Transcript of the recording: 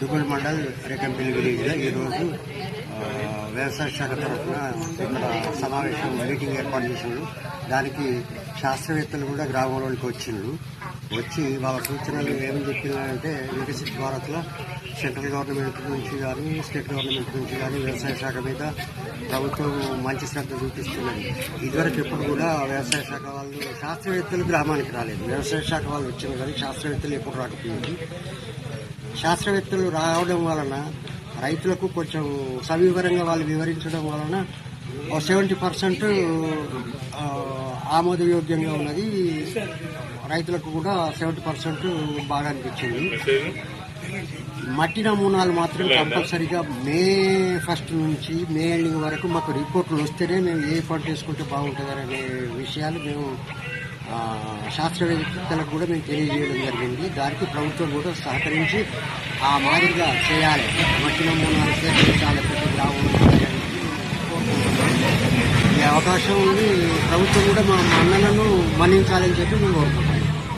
దుగుల్ మండల్ రేకంపల్లి విలేజ్లో ఈరోజు వ్యవసాయ శాఖ తరఫున ఇక్కడ సమావేశం మీటింగ్ ఏర్పాటు చేసిండ్రు. దానికి శాస్త్రవేత్తలు కూడా గ్రామంలోనికి వచ్చిండ్రు. వచ్చి వాళ్ళ సూచనలు ఏమని చెప్పిందంటే వికసిత్ భారత్లో సెంట్రల్ గవర్నమెంట్ నుంచి కానీ స్టేట్ గవర్నమెంట్ నుంచి కానీ వ్యవసాయ శాఖ మీద ప్రభుత్వం మంచి శ్రద్ధ చూపిస్తున్నది. ఇదివరకు ఎప్పుడు కూడా వ్యవసాయ శాఖ వాళ్ళు శాస్త్రవేత్తలు గ్రామానికి రాలేదు. వ్యవసాయ శాఖ వాళ్ళు వచ్చిన కానీ శాస్త్రవేత్తలు ఎప్పుడు రాకపోయింది. శాస్త్రవేత్తలు రావడం వలన రైతులకు కొంచెం సవివరంగా వాళ్ళు వివరించడం వలన సెవెంటీ పర్సెంట్ ఆమోదయోగ్యంగా ఉన్నది. రైతులకు కూడా సెవెంటీ పర్సెంట్ బాగా అనిపించింది. మట్టి నమూనాలు మాత్రం కంపల్సరీగా మే ఫస్ట్ నుంచి మే ఎండింగ్ వరకు మాకు రిపోర్ట్లు వస్తేనే మేము ఏ పంట వేసుకుంటే బాగుంటుందనే విషయాలు మేము శాస్త్రవేత్తలకు కూడా మేము తెలియజేయడం జరిగింది. దానికి ప్రభుత్వం కూడా సహకరించి ఆ మాదిరిగా చేయాలి. మట్టి నమూనాలు సేకరించాలి ప్రతి గ్రామంలో ఈ అవకాశం ఉంది. ప్రభుత్వం కూడా మా మన్నలను మన్నించాలని చెప్పి మేము కోరుకుంటున్నాం.